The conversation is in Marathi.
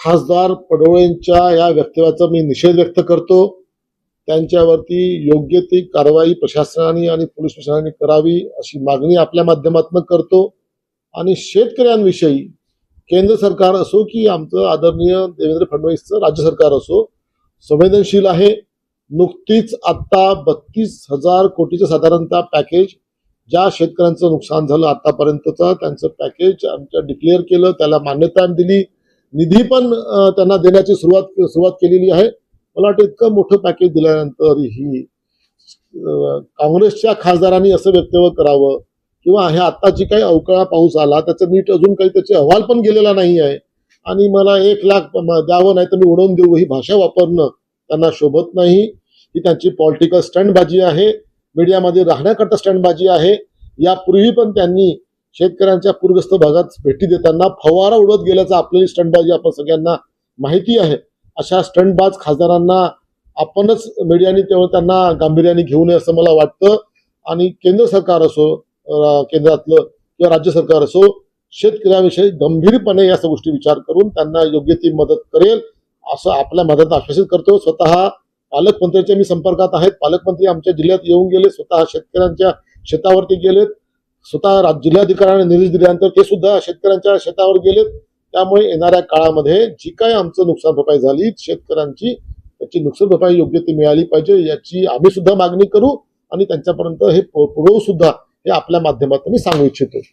खासदार पडोळेंच्या या वक्तव्याचा मी निषेध व्यक्त करतो. त्यांच्यावरती योग्य ती कारवाई प्रशासनाने आणि पोलीस प्रशासनाने करावी अशी मागणी आपल्या माध्यमातून करतो. आणि शेतकऱ्यांविषयी केंद्र सरकार असो की आमचं आदरणीय देवेंद्र फडणवीसचं राज्य सरकार असो संवेदनशील आहे. नुकतीच आत्ता बत्तीस हजार कोटीचं साधारणतः पॅकेज ज्या शेतकऱ्यांचं नुकसान झालं आतापर्यंतचं त्यांचं पॅकेज आमच्या डिक्लेअर केलं त्याला मान्यता दिली. निधी पण त्यांना देण्याची सुरुवात सुरुवात केलेली आहे. मला वाटतं इतकं मोठं पॅकेज दिल्यानंतरही ही काँग्रेसच्या खासदारांनी असं वक्तव्य करावं किंवा हे आता जी काही अवकाळा पाऊस आला त्याचं नीट अजून काही त्याचे अहवाल पण गेलेला नाही आहे. आणि मला एक लाख द्यावं नाही तर मी उडवून देऊ ही भाषा वापरणं त्यांना शोभत नाही. ही त्यांची पॉलिटिकल स्टँडबाजी आहे. मीडियामध्ये राहण्याकरता स्टँडबाजी आहे. यापूर्वी पण त्यांनी शेतकऱ्यांच्या पूरग्रस्त भागात भेटी देताना फवारा उडवत गेल्याचा आपली स्टंटबाजी आपण सगळ्यांना माहिती आहे. अशा स्टंटबाज खासदारांना आपणच मीडियाने तेव्हा त्यांना गांभीर्याने घेऊ नये असं मला वाटतं. आणि केंद्र सरकार असो केंद्रातलं किंवा राज्य सरकार असो शेतकऱ्याविषयी गंभीरपणे या गोष्टी विचार करून त्यांना योग्य ती मदत करेल असं आपल्या मदत आश्वासित करतो. स्वतः पालकमंत्र्यांच्या मी संपर्कात आहेत. पालकमंत्री आमच्या जिल्ह्यात येऊन गेले. स्वतः शेतकऱ्यांच्या शेतावरती गेलेत. स्वतः जिल्हाधिकाऱ्यांना जिल्हाधिकाऱ्याने निर्देश दिल्यानंतर ते सुद्धा शेतकऱ्यांच्या शेतावर गेलेत. त्यामुळे येणाऱ्या काळामध्ये जी काय आमचं नुकसान भरपाई झाली शेतकऱ्यांची त्याची नुकसान भरपाई योग्य ती मिळाली पाहिजे याची आम्ही सुद्धा मागणी करू आणि त्यांच्यापर्यंत हे पुरवू सुद्धा हे आपल्या माध्यमातून मी सांगू इच्छितो.